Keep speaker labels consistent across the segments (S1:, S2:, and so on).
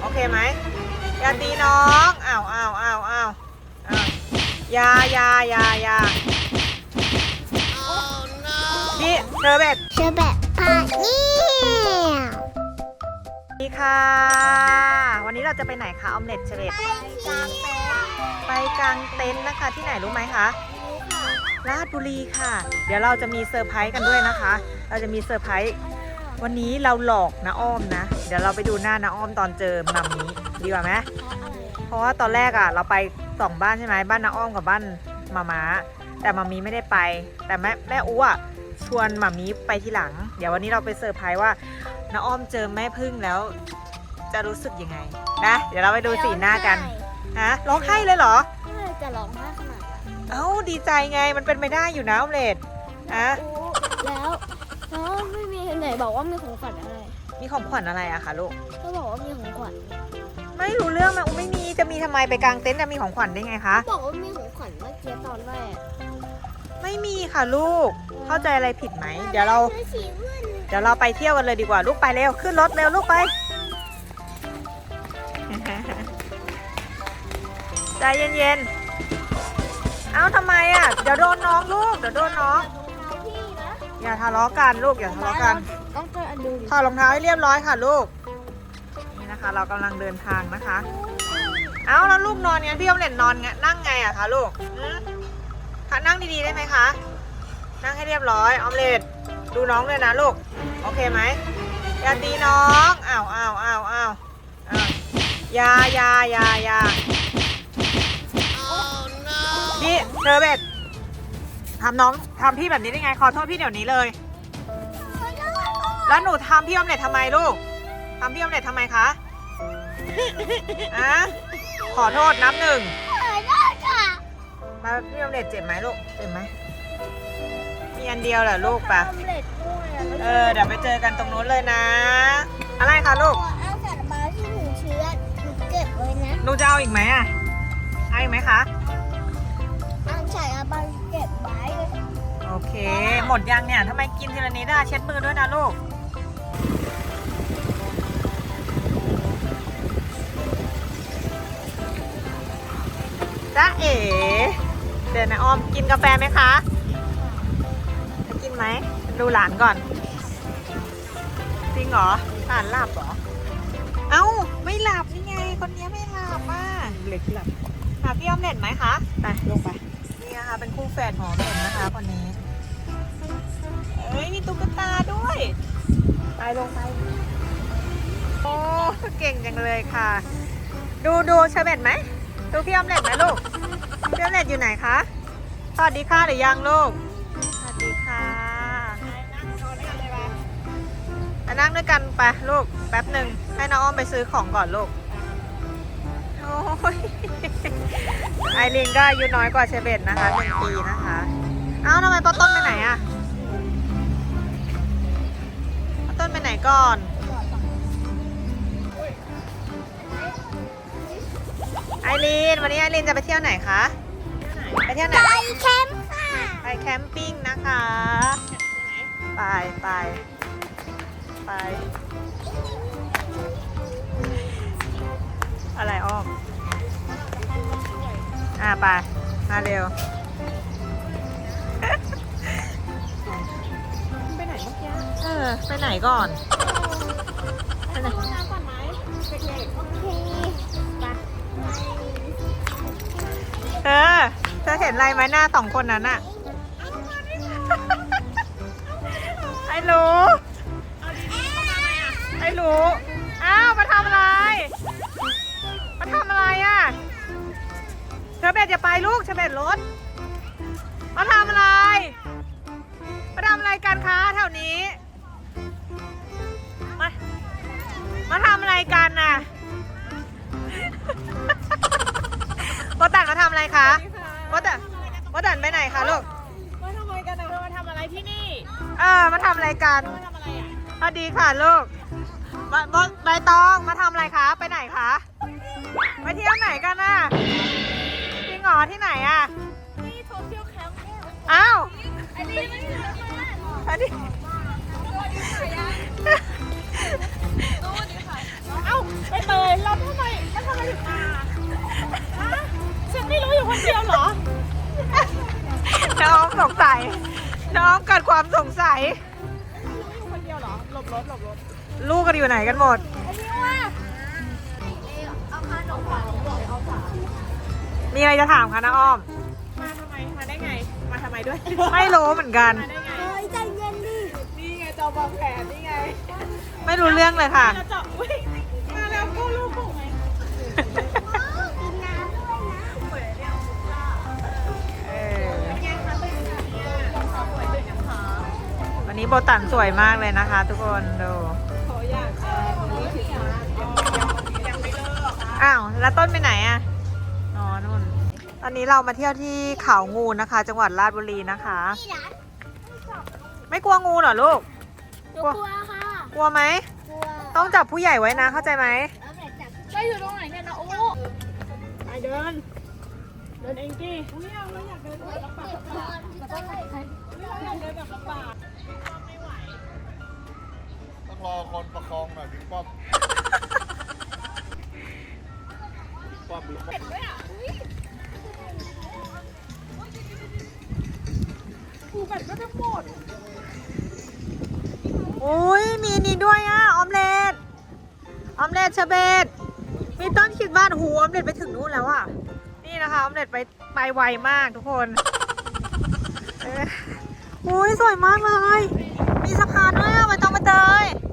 S1: โอเคไหมอย่าตีน้องอ้าวอ้าวอ้าวอ้าวอ้าวอยาอยาอยาอยาพี่เชอร์เบต
S2: เชอแบบพาเนี่ย
S1: ดีค่ะ วันนี้เราจะไปไหนคะออมเล็ตเชอร์เบต
S2: ไปกลางแปลง
S1: ไปกางเต็นท์นะคะที่ไหนรู้ไหมคะราชบุรีค่ะ เดี๋ยวเราจะมีเซอร์ไพรส์กันด้วยนะคะ เราจะมีเซอร์ไพรส์ วันนี้เราหลอกนะอ้อมนะ เดี๋ยวเราไปดูหน้านะอ้อมตอนเจอมัมนี้ดีกว่าไหมเพราะว่าตอนแรกอะ เราไปสองบ้านใช่ไหมบ้านน้าอ้อมกับบ้านมาม้าแต่มามีไม่ได้ไป แต่แม่แม่อู้อะชวนมามีไปทีหลัง เดี๋ยววันนี้เราไปเซอร์ไพรส์ว่าน้าอ้อมเจอแม่พึ่งแล้ว จะรู้สึกยังไงนะเดี๋ยวเราไปดูสีหน้ากันฮะร้องไห้เลยเหรอ
S2: จะร้องไห้ขนาดนั้น
S1: เอ้าดีใจไงมันเป็นไปได้อยู่นะออมเล็ตอะ
S2: แล้ว แล้วไม่มีไหนบอกว่ามีของขวัญอะไร
S1: มีของขวัญอะไรอะคะลูก
S2: ก็บอกว่ามีของขวัญ
S1: ไม่รู้เรื่องมาอุ้มไม่มีจะมีทำไมไปกางเต็นท์จะมีของขวัญได้ไงคะ
S2: บอกว่ามีของขวัญเมื่อกี้ตอนแรก
S1: ไม่มีค่ะลูก เข้าใจอะไรผิดไหม เดี๋ยวเรา
S2: สีเงิน
S1: เดี๋ยวเราไปเที่ยวกันเลยดีกว่าลูกไปเร็วขึ้นรถเร็วลูกไป ใจเย็นๆ เอ้าทำไมอะ เดี๋ยวโดนน้องลูก เดี๋ยวโดนน้อง
S2: เอาพี่นะ
S1: อย่าทะเลาะกันลูกอย่าทะเลาะกัน
S2: ต้องเจออันดูดิ
S1: ถอดรองเท้าให้เรียบร้อยค่ะลูก นี่นะคะ เรากำลังเดินทางนะคะ เอ้าแล้วลูกนอนไงพี่ออมเล็ตนอนไงนั่งไงอะคะลูกหืมค่ะนั่งดีๆได้ไหมคะ นั่งให้เรียบร้อยออมเล็ตดูน้องด้วยนะลูก โอเคไหมอย่าตีน้องอ้าวอ้าวอ้าวอ้าวอ้าวอยาอยาอยาอยาพี่เชอร์เบต ทำน้องทำพี่แบบนี้ได้ไง ขอโทษพี่เดี๋ยวนี้เลย แล้วหนูทำพี่ออมเล็ตทำไมลูกทำพี่ออมเล็ตทำไมคะอะขอโทษนับหนึ่ง
S2: เปิดได้ค่ะ
S1: มาพี่ออมเล็ตเจ็บไหมลูก เจ็บไหมมีอันเดียวเหรอลูกปะ
S2: ออมเล็ตด้วยอะ
S1: เออเดี๋ยวไปเจอกันตรงนู้นเลยนะ อะไรคะลูก
S2: ขอเอาสารบาที่หนูเชื้อหนูเก็บไว้นะ
S1: หนูจะเอาอีกไหมอะเอาอีกไหมคะ
S2: เค
S1: หมดยังเนี่ยทำไมกินทีละนิดอะเช็ดมือด้วยนะลูก จ้าเอ๋ เดี๋ยวนะออมกินกาแฟไหมคะ จะกินไหม ดูหลานก่อน จริงเหรอ หลานหลับเหรอ เอ้า ไม่หลับนี่ไง คนนี้ไม่หลับอะเล็กหลับหาพี่ออมเล็ตไหมคะ ไป ลงไป นี่นะคะ เป็นคู่แฝดหมอเล็ตนะคะคนนี้ เอ้ยมีตุ๊กตาด้วย ไปลงไป โอ้เก่งจังเลยค่ะ ดูดูเชอร์เบตไหม ดูพี่ออมเล็ตไหมลูกพี่ออมเล็ตอยู่ไหนคะ สวัสดีค่ะหรือยังลูก สวัสดีค่ะมานั่งด้วยกันไปลูกแป๊บหนึ่งให้น้องอ้อมไปซื้อของก่อนลูก โอ้ยไอรินก็อายุน้อยกว่าเชเบตนะคะหนึ่งปีนะคะ เอ้าทำไมป้าต้นไปไหนอะ นไปไหนก่อน ไอรีน วันนี้ไอรีนจะไปเที่ยวไหนคะ ไปเที่ยวไหน
S2: ไปแคมป์ค่ะ
S1: ไปแคมปิ้งนะคะ ไปไปไป อะไรอ้อม อะไป มาเร็ว ไปไหนก่อน ไปไหน
S2: ห้องน้ำก่อนไหมเด็กๆโอเคไป
S1: เออเธอเห็นอะไรไหมหน้าสองคนนั้นอะไอ้รู้ ไอ้รู้ อ้าว มาทำอะไร มาทำอะไรอะเชอเบตอย่าไปลูกเชอเบตรถ มาทำอะไร มาทำอะไรกันคะแถวนี้ อะไรที่นี่
S3: เออ
S1: มาทำอะไรกัน
S3: มาทำอะไรอะ
S1: สวัสดีค่ะลูกใบใบตองมาทำอะไรคะ ไปไหนคะไปเที่ยวไหนกันน่ะจริหรอที่ไหนอะ
S3: นี่โซเชียลแคมป์
S1: อ้าว
S3: อันนี้ไม่ใช่
S1: อันนี้
S3: เอ้าไปเตยเราทำไมแล้ทำไมถึงมาฉันไม่รู้อยู่คนเดียวเหรอ
S1: น้องสงสัย น้องเกิดความสงสัย
S3: คนเดียวเหรอ หลบรถหลบรถ
S1: ลูกกันอยู่ไหนกันหมด
S2: เอาขนมหวานเอาฝา
S1: มีอะไรจะถามคะน้าอ้อม
S3: มาทำไม มาได้ไง มาทำไมด้วย
S1: ไม่รู้เหมือนกัน
S3: มาได้ไง
S2: เฮ้ยใจเย็นดิ
S3: นี่ไงจอวางแผนนี่ไง
S1: ไม่รู้เรื่องเลยค่ะ
S3: แล้วจะอุ้ยมาแล้วกู้ลูกผ
S1: โบตันสวยมากเลยนะคะ ทุกคนดู
S3: เขาอยากจะนี่ถึงมายังไม่เลิก
S1: อ้าวแล้วต้นไปไหนอะอ๋อนู่นตอนนี้เรามาเที่ยวที่เขางูนะคะ จังหวัดราชบุรีนะคะ
S2: พี่รัน
S1: ไม่กลัวงูเหรอลูก
S2: หนูกลัวค่ะ
S1: กลัวไหม
S2: กลัว
S1: ต้องจับผู้ใหญ่ไว้นะเข้าใจไหม
S2: แล้วแม่จับ
S3: ไปอยู่ตรงไหนเนี่ยนะโอ้ไปเดินเดินเองกี้อุ้ยเราเราอยากเดินแบบลำบากลำบากเราอยากเดินแบบลำบาก
S4: ต้อง รอคนประคองหน่อยพี่ป้อมพี่ป้อมลุกมา
S3: กูแบบก็จะหมด
S1: อุ้ยมีนี่ด้วยอะออมเล็ตออมเล็ตเชอร์เบตมีต้นคิดบ้านหูออมเล็ตไปถึงนู่นแล้วอะนี่นะคะออมเล็ตไปไปไวมากทุกคนเอออุ้ยสวยมากเลย มีสะพานด้วยอะไม่ต้องมาเตยส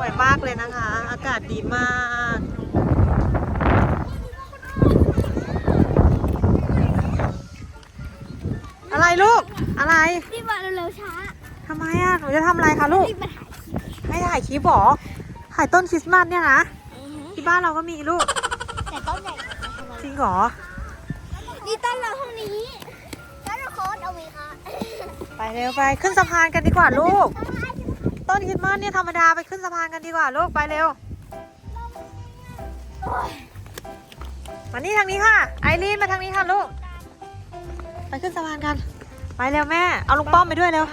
S1: วยมากเลยนะคะ อากาศดีมากอะไรลูก อะไร
S2: รีบมาเร็วๆช้า
S1: ทำไมอะหนูจะทำอะไรคะลูก
S2: รีบมาถ่ายคลิป
S1: ให้ถ่ายคลิปเหรอถ่ายต้นคริสต์มาสเนี่ยนะที่บ้านเราก็มีลูก
S2: แต่ต้นใหญ่กว่านะทำไม
S1: จริงเหรอ
S2: นี่ต้นเราเท่านี้ต้นเราโค้ดเอาไหมคะ
S1: ไปเร็วไป ขึ้นสะพานกันดีกว่าลูก ต้น คริสต์มาสเนี่ยธรรมดาไปขึ้นสะพานกันดีกว่าลูกไปเร็ว มานี่ทางนี้ค่ะ ไอรีนมาทางนี้ค่ะลูก ไปขึ้นสะพานกัน ไปเร็วแม่ เอาลุงป้อมไปด้วยเร็ว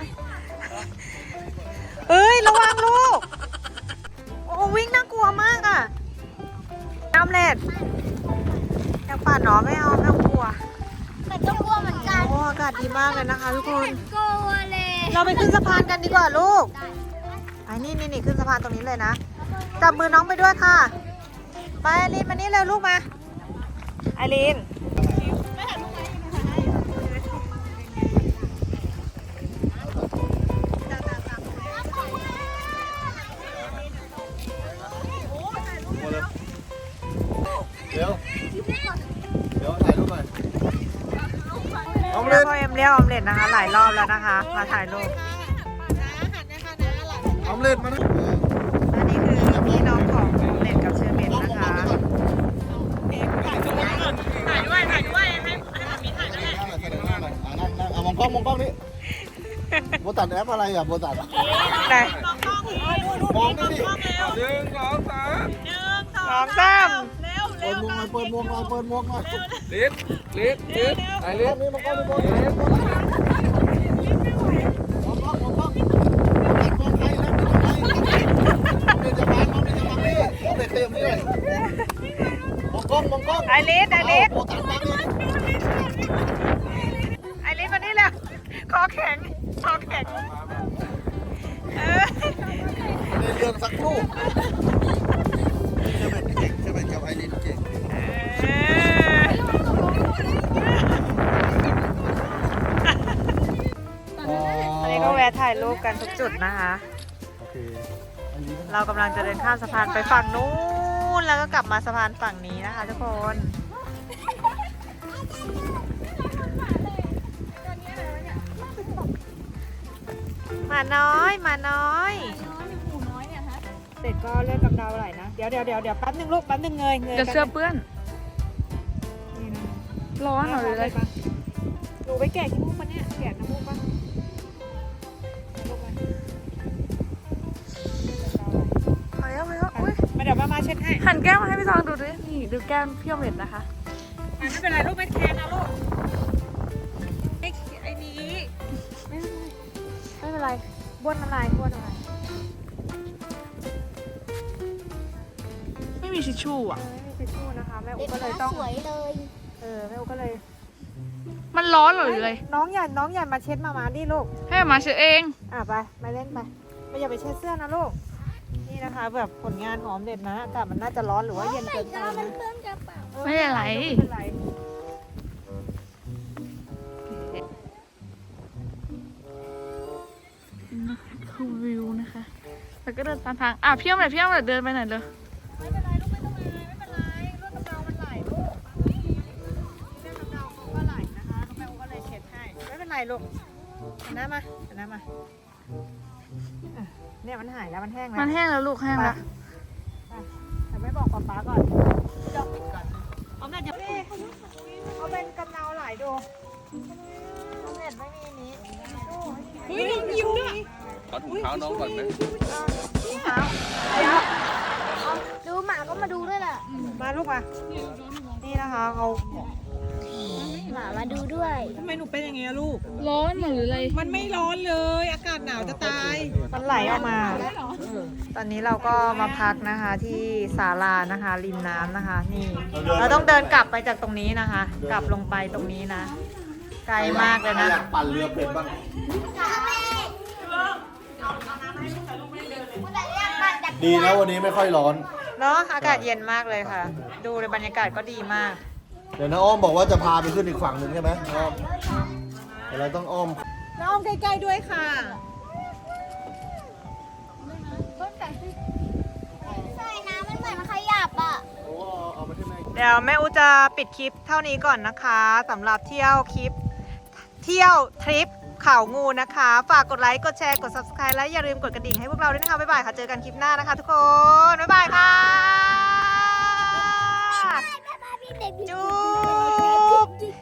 S1: เอ้ยระวังลูก โอ้วิ่งน่ากลัวมากอะน้ำเล็ดอยากปั่นเนาะไม่เอาไม่เอากลัว
S2: แต่ก็กลัวเหมือนกัน
S1: โอ้อากาศดีมากเลยนะคะทุกคน
S2: กลัวเลย
S1: เราไปขึ้นสะพานกันดีกว่าลูก ไปนี่นี่นี่ขึ้นสะพานตรงนี้เลยนะ จับมือน้องไปด้วยค่ะ ไปไอรีนมานี่เร็วลูกมาไอรีน
S4: เดี๋ยวเดี๋ยวถ่ายรูปหน่อยน้อง
S1: เรี
S4: เล่
S1: ยก
S4: น
S1: พ่อเอ็มเรียกออมเล็ตนะคะ หลายรอบแล้วนะคะ มาถ่ายรูป
S4: น้ องเล่นมานะ
S1: อันนี้คือพี่น้องของออมเล็ตกับเชอร์เบตนะคะ
S3: ถ่ายด้วยถ่ายด้วยให้ให้แบบนี้ถ่ายด้วย
S4: นั่งหน่อยอะนั่งนั่งเอามองกล้องมองกล้องนี่โบตัดแอปอะไรอะโบตัด
S1: ไหน
S3: มองกล้องนี้
S4: มองนี่ดิ
S3: มองเร็วหนึ่งสองสามหนึ่งส
S1: ส
S3: อ
S1: องง
S3: สา
S1: สามม
S3: เร็ว
S4: เปิ
S3: เร็
S4: ด
S3: ว
S4: มวงหน่อยเปิดมวงหน่อยเปิดมวงหน่อย
S5: ลิศลิศลิศไอ
S4: ม
S5: ลิ
S4: อ
S5: ศ
S4: งนี่มองกล้องนี่โบตัด เต็มเลยมองกล้องมองกล้อง
S1: ไอรีนไอรีน
S4: โบตัดฟัน
S1: ไอรีนมานี่เลยคอแข็งคอแข็งเออ
S4: ในเรื่องสักครู่เชเป็นเก่งเชเป็นกับไอรินเก่ง
S1: อันนี้ก็แวะถ่ายรูปกันทุกจุดนะคะ
S4: โอเค
S1: เรากำลังจะเดินข้ามสะพานไปฝั่งนู้นแล้วก็กลับมาสะพานฝั่งนี้นะคะ ทุกคนมาน้อยมาน้อย เสร็จก็เลือกกำเดาไหลนะ เดี๋ยวเดี๋ยวเดี๋ยวเดี๋ยวแป๊บนึงลูกแป๊บนึงเงยเงย
S5: เดี๋ยวเสื้อเปื้อน
S1: นี่นะ
S5: ร้อนเหรอหรืออะไร
S1: ปะหนูไปแกะขี้มูกปะเนี่ยแกะน้ำมูกปะ มาเดี๋ยวมามาเช็ดให้
S5: หันแก้มมาให้พี่ซองดูด้วยนี่ดูแก้มพี่อมเล็ดนะคะ
S1: อะไม่เป็นไรลูกไม่แคร์นะลูกไอ้ไอ้นี้ไม่เป็นไรไม่เป็นไรบ้วนน้ำลายบ้วนน้ำลาย
S5: ไม่มีทิชชู่อะ
S1: เออไม่มีทิชชู่นะคะแม่
S2: เด็
S1: อู
S2: ก
S1: ก็เลย
S2: มา
S1: ต้อง
S2: สวยเลย
S1: เออแม่อูก็เลย
S5: มันร้อนเหรอหรืออะไร
S1: น้องอย่าน้องอย่ามาเช็ดมามาดิลูก
S5: ให้มาเช็ดเอง
S1: อะไปมาเล่นไปไม่อย่าไปเช็ดเสื้อนะลูก นี่นะคะแบบผลงานของออมเด็ดนะอากาศมันน่าจะร้อนหรือว่าเย็นเกินไป
S2: แล้วมัน
S1: นะ
S2: เปื้อนกระเป๋า
S1: ออ
S5: ไม่เป็นไร
S1: ไม่เป็นไร
S5: คือวิวนะคะ แล้วก็เดินตามทาง อะพี่อ้อมหน่อยพี่อ้อมหน่อยเดินไปหน่อยเลย
S1: ไม่เป็นไรลูกไม่ต้องอายไม่เป็นไรเลือดกำเดามันไหลลูกเลือดกำเดาเขาก็ไหลนะคะน้องแม่อูก็เลยเช็ดให้ไม่เป็นไรลูกหันหน้ามาหันหน้ามาอะ เนี่ยมันหายแล้วมันแห้งแล้ว
S5: มันแห้งแล้วลูกแห้งแล้ว
S1: แต่ไม่บอกป๊าป๊าก่อนจะปิดก่อนเอาเน็ตอย่านี่เอาเป็นกำเนาหลายดูเอาเน็ตไม่มีนี้ดู
S3: เฮ้ยน้องยิ้มด้วย
S5: ขอถุงเท้าน้องก่อนไหม
S1: ถุงเท้า
S2: ดูหมาก็มาดูด้วยล่ะ
S1: มาลูกมานี่นะคะเอา
S2: หมามาดูด้วย
S3: ทำไมหนูเป็นอย่างเงี้ยลูก
S5: ร้อนเหรอหรืออะไร
S3: มันไม่ร้อนเลย อากาศหนาวจะตาย
S1: มันไหลออกมา ตอนนี้เราก็มาพักนะคะที่ศาลานะคะ ริมน้ำนะคะ นี่ เราต้องเดินกลับไปจากตรงนี้นะคะ กลับลงไปตรงนี้นะ ไกลมากเลยนะ
S4: อยากปั่นเรือเป็ดบ้างดีนะวันนี้ไม่ค่อยร้อน
S1: เนาะอากาศเย็นมากเลยค่ะ ดูเลยบรรยากาศก็ดีมาก
S4: เดี๋ยวน้าอ้อมบอกว่าจะพาไปขึ้นอีกฝั่งหนึ่งใช่ไหมน้าอ้อมเดี๋ยวเราต้องอ้อม
S1: น้องใกล้ๆด้วยค่ะ
S2: ใช่น้ำมันเหมือนขยับอะ
S4: โอ้เอาไปที่ไหน
S1: เดี๋ยวแม่อูจะปิดคลิปเท่านี้ก่อนนะคะสำหรับเที่ยวคลิป เที่ยวทริปเขางูนะคะ ฝากกดไลค์กดแชร์กด subscribe และอย่าลืมกดกระดิ่งให้พวกเราด้วยนะคะบ๊ายบายค่ะเจอกันคลิปหน้านะคะ ทุกคนบ๊ายบายค่ะ Nope.